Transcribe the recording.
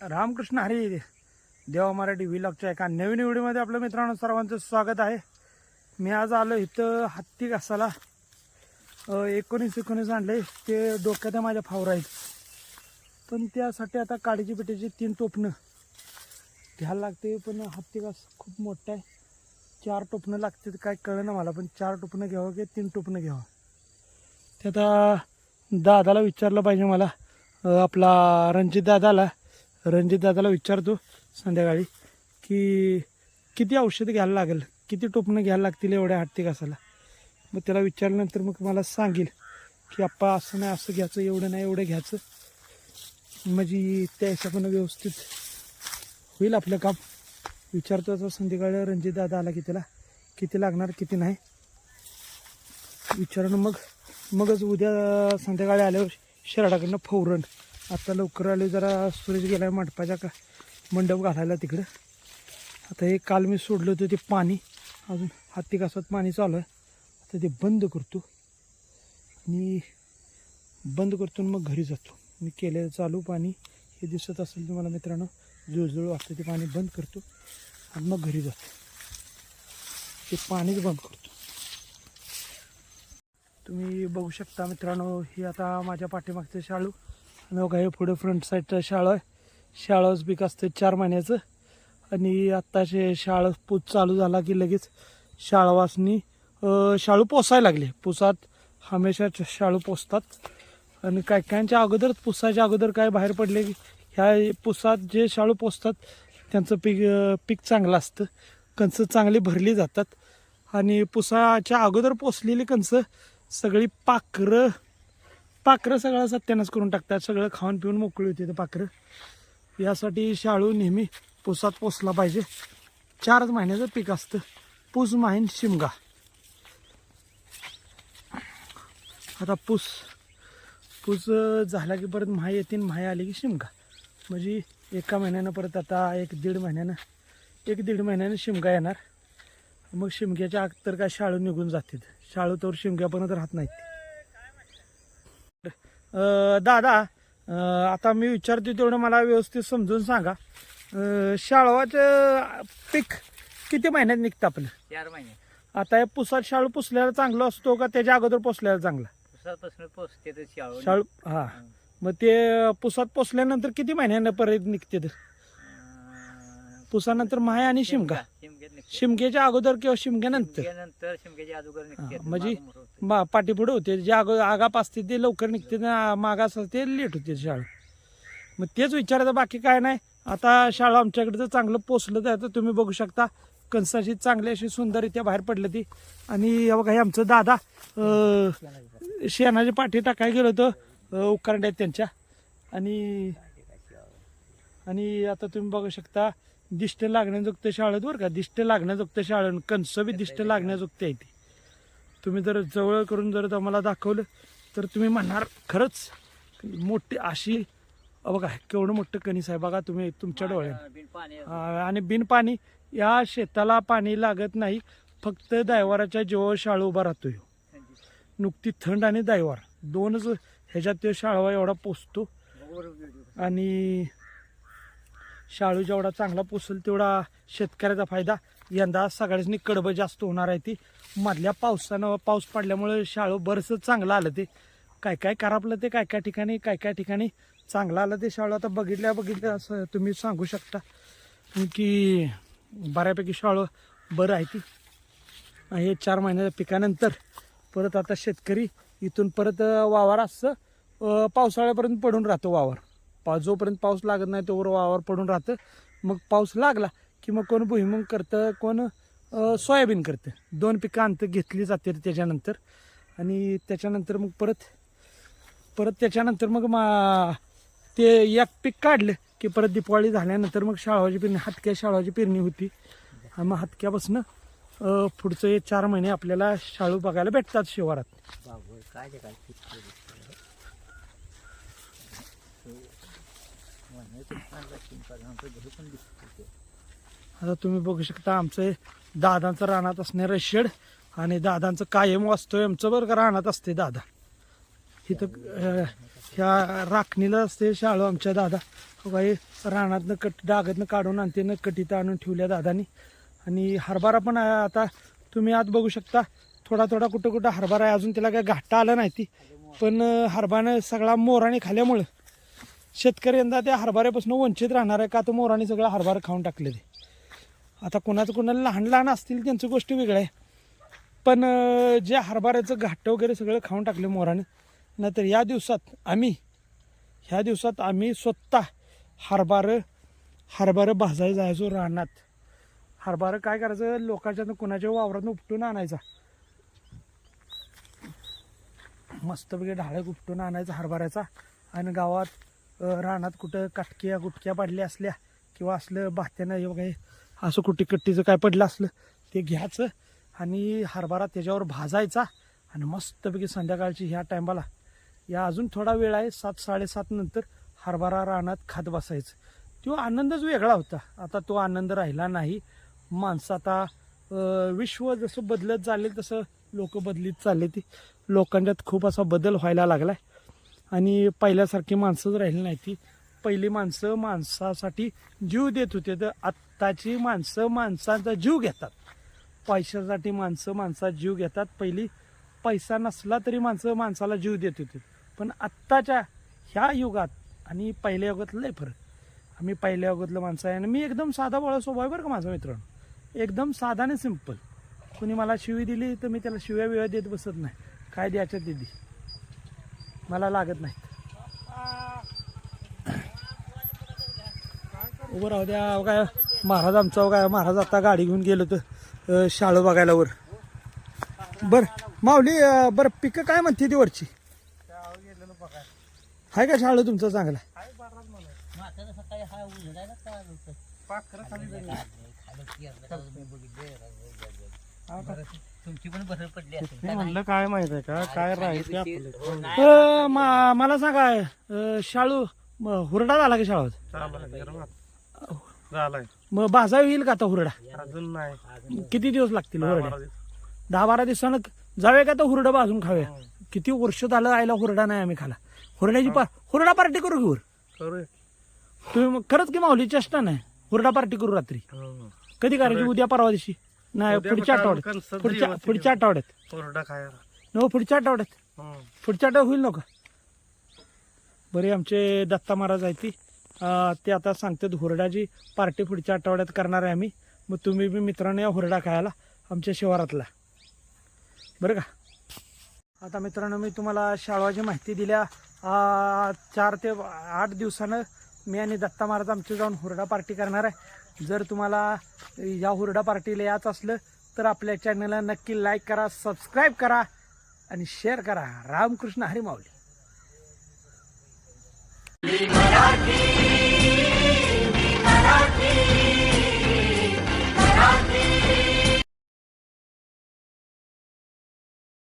रामकृष्ण हरी देवा मराठी व्हिलॉगच्या एका नवीन व्हिडिओमध्ये आपल्या मित्रांनो सर्वांचं स्वागत आहे. मी आज आलो इथं हत्ती घासाला. एकोणीस एकोणीस आणले ते डोक्यात आहे माझ्या फावरा आहेत पण त्यासाठी आता काडीची पिठीची तीन टोपणं घ्यायला लागते पण हत्ती घास खूप मोठा आहे. चार टोपणं लागते काय कळलं ना मला पण चार टोपणं घ्यावं की तीन टोपणं घ्यावं? ते आता दादाला विचारलं पाहिजे मला. आपला रणजित दादाला रणजित दादाला विचारतो संध्याकाळी की किती औषध घ्यायला लागेल? किती टोपणं घ्यायला लागतील एवढ्या हट्टी घासाला मग त्याला विचारल्यानंतर मग मला सांगेल की आप्पा असं नाही असं घ्यायचं एवढं नाही एवढं घ्यायचं. म्हणजे त्या हिशोबानं व्यवस्थित होईल आपलं काम. विचारतो आता संध्याकाळी रणजित दादा आला की त्याला किती लागणार किती नाही? विचारून मग मगच उद्या संध्याकाळी आल्यावर शहराकडनं फौरण आता लवकर आले जरा सुरेश गेला मंडपाच्या का मंडप घालायला तिकडं. आता हे काल मी सोडलं होतं ते पाणी. अजून हाती कासात पाणी चालू आहे. आता ते बंद करतो. आणि बंद करतो मग घरी जातो. मी केलेलं चालू पाणी. हे दिसत असेल तुम्हाला मित्रांनो जुळजुळ वाटतं ते पाणी बंद करतो आणि मग घरी जातो. ते पाणीच बंद करतो. तुम्ही बघू शकता मित्रांनो हे आता माझ्या पाठीमागचं शाळू. आणि बघा हे पुढे फ्रंट साईडचं शाळं आहे शाळाच पीक असतं चार महिन्याचं. आणि आत्ताचे शाळा पूज चालू झाला की लगेच शाळवासनी शाळू पोसायला लागले. पुसात हमेशा शाळू पोसतात. आणि काय काहींच्या अगोदरच पुसाच्या अगोदर काय बाहेर पडले की ह्या पुसात जे शाळू पोसतात त्यांचं पीक पीक चांगलं असतं. कणसं चांगली भरली जातात. आणि पुसाच्या अगोदर पोसलेली कणसं सगळी पाखरं पाखरं सगळं सत्यानाश करून टाकतात. सगळं खाऊन पिऊन मोकळी होते पाखरं. यासाठी शाळू नेहमी पुसात पोसला पाहिजे. चारच महिन्याचं पीक असतं. पूस माहीन शिमगा. आता पूस. पूस झाला की परत महा येतील महा आली की शिमगा. म्हणजे एका महिन्यानं परत आता एक दीड महिन्यानं एक दीड महिन्यानं शिमगा येणार. मग शिमग्याच्या आग तर काय शाळू निघून जातात शाळू तर शिमग्यापर्यंत राहत नाहीत. दादा आता मी विचारतो तेवढं मला व्यवस्थित समजून सांगा. शाळवाचं पीक किती महिन्यात निघतं आपलं? चार महिने. आता हे पुसात शाळू पुसल्याला चांगलं असतो का त्याच्या अगोदर पोसल्याला चांगला? तर शाळू. शाळू हा. मग ते पुसात पोसल्यानंतर किती महिन्यानं परत निघते ते? पुसानंतर माय आणि शिमगा शिमग्यात निघते. शिमग्याच्या अगोदर किंवा शिमग्यानंतर. शिमग्यानंतर शिमग्याच्या अगोदर निघते हा, म्हणजे मागं मोठं होतं. मा पाठीपुढे होते. जे अगो आगाप असते ते लवकर निघते ना मागास असते ते लेट होते शाळा. मग तेच विचारायचं बाकी काय नाही. आता शाळा आमच्याकडे तर चांगलं पोचलं तर तुम्ही बघू शकता. कणसाची चांगली अशी सुंदररित्या बाहेर पडलं ती. आणि हे बघा हे आमचं दादा अं, शेणाची पाठी टाकाय गेलो होतो. अं, उकरंड्यात त्यांच्या. आणि आणि आता तुम्ही बघू शकता दिष्ट लागण्याजोगत शाळेत बरं का. दिष्ट लागण्याजोगत शाळेत कणस बी दिष्ट लागण्याजोगते आहे ती. तुम्ही जर जवळ करून जर आम्हाला दाखवलं तर तुम्ही म्हणणार खरंच मोठी अशी बघा केवढं मोठं कणीस आहे बघा तुम्ही तुमच्या डोळ्यात. आणि बिन पाणी या शेताला पाणी लागत नाही फक्त दायवाराच्या जेव्हा शाळू उभा राहतो. नुकती थंड आणि दायवार. दोनच ह्याच्यात तो शाळवा एवढा पोचतो आणि शाळू जेवढा चांगला पोसेल तेवढा शेतकऱ्याचा फायदा. यंदा सगळ्यांनी कडबं जास्त होणार आहे ती. मधल्या पावसानं पाऊस पडल्यामुळे शाळू बरंच चांगलं आलं ते. काय काय खराबलं ते काय काय ठिकाणी काय काय ठिकाणी चांगलं आलं ते शाळू. आता बघितल्या बघितल्या असं तुम्ही सांगू शकता की बऱ्यापैकी शाळू बरं आहे ती. हे चार महिन्याच्या पिकानंतर परत आता शेतकरी इथून परत वावर असं पावसाळ्यापर्यंत पडून राहतो वावर. पा जोपर्यंत पाऊस लागत नाही तोवर वावर पडून राहतं. मग पाऊस लागला की मग कोण भुईमुंग करतं कोण सोयाबीन करतं. दोन पिकं अंत घेतली जाते त्याच्यानंतर. आणि त्याच्यानंतर मग परत परत त्याच्यानंतर मग मा ते एक पीक काढलं की परत दिपावळी झाल्यानंतर मग शाळाची पेरणी हातक्या शाळाची पेरणी होती. मग हातक्यापासून पुढचं हे चार महिने आपल्याला शाळू बघायला भेटतात शिवारात. काय काय आता तुम्ही बघू शकता आमचं दादांचं रानात असणारं शेड आणि दादांचं कायम वाचतोय आमचं बरं का रानात असते दादा. इथं ह्या राखणीला असते शाळू आमच्या दादा. हो काही रानातनं कट डागतनं काढून आणते न कटीत आणून ठेवल्या दादानी. आणि हरभरा पण आता तुम्ही आत बघू शकता थोडा थोडा कुठं कुठं हरभरा आहे. अजून त्याला काय घाटा आलं नाही ती. पण अं, हरभरानं सगळा मोराने खाल्यामुळं शेतकरी यंदा त्या हरभऱ्यापासून वंचित राहणार आहे का? तर मोराने सगळं हरभार खाऊन टाकले ते. आता कोणाचं कोणाला लहान लहान असतील त्यांचं गोष्टी वेगळ्या आहे. पण जे हरभऱ्याचं घाट वगैरे सगळं खाऊन टाकले मोराने नाहीतर या दिवसात आम्ही ह्या दिवसात आम्ही स्वतः हरभरं हरभरं भाजायला जायचो रानात. हरभरं काय करायचं? लोकांच्या कुणाच्या वावरातून उपटून आणायचा. मस्तपैकी ढाळक उपटून आणायचा हरभऱ्याचा आणि गावात रानात कुठं काटक्या गुटक्या पडल्या असल्या किंवा असलं भात्यानं हे असं कुटीकट्टीचं काय पडलं असलं ते घ्यायचं आणि हरभरा त्याच्यावर भाजायचा आणि मस्तपैकी संध्याकाळची ह्या टायमाला. या अजून थोडा वेळ आहे सात साडेसात नंतर हरभरा रानात खात बसायचं. तो आनंदच वेगळा होता. आता तो आनंद राहिला नाही. माणसं आता विश्व जसं बदलत चालले तसं लोक बदलीत चालले ती लोकांच्यात खूप असा बदल व्हायला लागलाय. आणि पहिल्यासारखी माणसंच राहिली नाही ती. पहिली माणसं माणसासाठी जीव देत होते. तर आत्ताची माणसं माणसाचा जीव घेतात. पैशासाठी माणसं माणसाचा जीव घेतात. पहिली पैसा नसला तरी माणसं माणसाला जीव देत होते. पण आत्ताच्या ह्या युगात आणि पहिल्या युगात लय फरक. आम्ही पहिल्या युगातलं माणसं आहे आणि मी एकदम साधा बोळा स्वभाव आहे बरं का माझा मित्रांनो. एकदम साधा आणि सिंपल कुणी मला शिवी दिली तर मी त्याला शिव्या विव्या देत बसत नाही. काय द्यायच्या दिली मला लागत नाही. उभं राहू द्या काय महाराज आमचा अहो काय महाराज आता गाडी घेऊन गेलो तर शाळू बघायला वर. बर माऊली बरं पिकं काय म्हणते ती वरची? हाय का शाळू तुमचं चांगला सकाळी हा उघडायला काय होतं तुमची पण बरं पडली असेल. म्हणलं काय माहीत आहे का? काय राहील ते आपलं. हो. अं, मा- मला सांगा अं, शाळू म- हुरडा झाला की शाळूत. झालाय. मग भाजा येईल का आता हुरडा? अजून नाही. किती दिवस लागतील दहा हुरड्या? बारा दिवस. दहा बारा दिवसानं जाऊया का तर हुरडा भाजून खाऊया? किती वर्ष झालं आयला हुरडा नाही आम्ही खाला. हुरड्याची पा हुरडा पार्टी करू घेऊ करूया. तुम्ही मग खरंच की माऊली चेष्टा नाही. हुरडा पार्टी करू रात्री. हं. कधी करायची? उद्या परवा दिवशी? नाही पुढच्या आठवड्यात. पुढच्या पुढच्या आठवड्यात. कोरडा खायला न पुढच्या आठवड्यात. हं. पुढच्या आठवड्यात होईल नका. बरे आमचे दत्ता महाराज आहेत ती. अं, ते आता सांगतात हुरडाची पार्टी पुढच्या आठवड्यात करणार आहे आम्ही. मग तुम्ही बी मित्रांनो या हुरडा खायला आमच्या शिवारातला. बरं का? आता मित्रांनो मी तुम्हाला शाळवाची माहिती दिल्या. चार ते आठ दिवसानं मी आणि दत्ता महाराज आमचे जाऊन हुरडा पार्टी करणार आहे. जर तुम्हाला या हुरडा पार्टीला याच असलं तर आपल्या चॅनलला नक्की लाईक करा सबस्क्राईब करा आणि शेअर करा. रामकृष्ण हरी